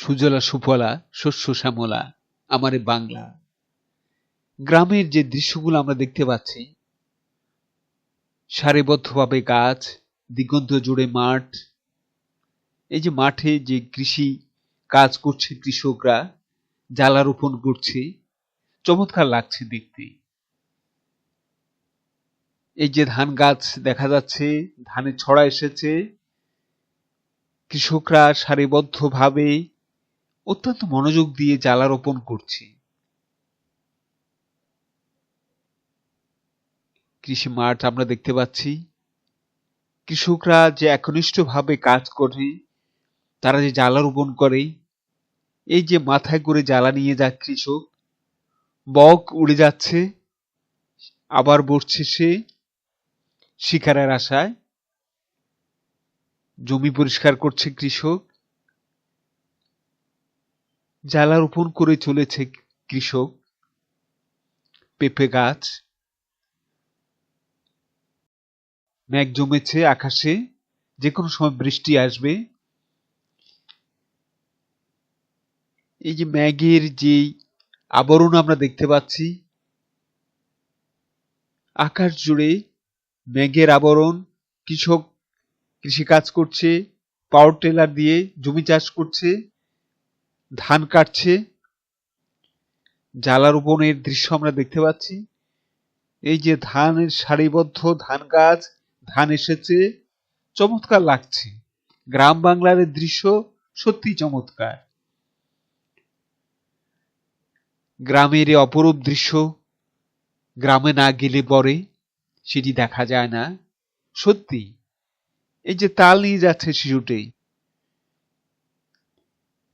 সুজলা সুফলা, শস্য শ্যামলা, আমার বাংলা। গ্রামের যে দৃশ্যগুলো আমরা দেখতে পাচ্ছি, সারিবদ্ধভাবে গাছ, দিগন্ত জুড়ে মাঠ, এই যে মাঠে যে কৃষি কাজ করছে কৃষকরা জ্বালা রোপণ করছে, চমৎকার লাগছে দেখতে। এই যে ধান গাছ দেখা যাচ্ছে, ধানের ছড়া এসেছে, কৃষকরা সারিবদ্ধভাবে অত্যন্ত মনোযোগ দিয়ে জ্বালা রোপণ করছে। কৃষি মাঠ আমরা দেখতে পাচ্ছি। কৃষকরা যে একনিষ্ঠভাবে কাজ করে, তারা যে জ্বালা রোপণ করে, এই যে মাথায় করে জ্বালা নিয়ে যায় কৃষক, বক উড়ে যাচ্ছে, আবার বসছে সে শিকারের আশায়। জমি পরিষ্কার করছে কৃষক জ্বালা রোপণ করে চলেছে কৃষক, পেঁপে গাছ। মেঘ জমেছে আকাশে যে কোনো সময় বৃষ্টি আসবে। এই যে ম্যাগের যে আবরণ আমরা দেখতে পাচ্ছি, আকাশ জুড়ে মেঘের আবরণ, কৃষক কৃষিকাজ করছে পাওয়ার টেলার দিয়ে জমি চাষ করছে। ধান কাটছে জ্বালা রোপণের দৃশ্য আমরা দেখতে পাচ্ছি। এই যে ধানের সারিবদ্ধ ধান গাছ, ধান এসেছে, চমৎকার লাগছে। গ্রাম বাংলার দৃশ্য সত্যি চমৎকার। গ্রামের অপরূপ দৃশ্য, গ্রামে না গেলে পরে সেটি দেখা যায় না। সত্যি এই যে তাল নিয়ে যাচ্ছে শিশুটি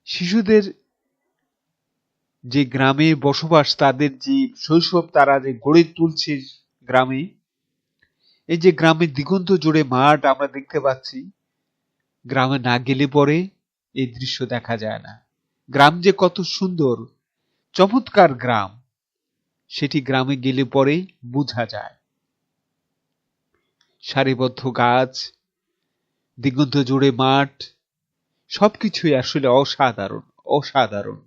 শিশুদের যে গ্রামে বসবাস, তাদের যে শৈশব, তারা যে গড়ে তুলছে গ্রামে, এই যে গ্রামের দিগন্ত জুড়ে মাঠ আমরা দেখতে পাচ্ছি, গ্রামে না গেলে পরে এই দৃশ্য দেখা যায় না। গ্রাম যে কত সুন্দর, চমৎকার গ্রাম, সেটি গ্রামে গেলে পরে বোঝা যায়। সারিবদ্ধ গাছ, দিগন্ত জুড়ে মাঠ সবকিছুই আসলে অসাধারণ অসাধারণ।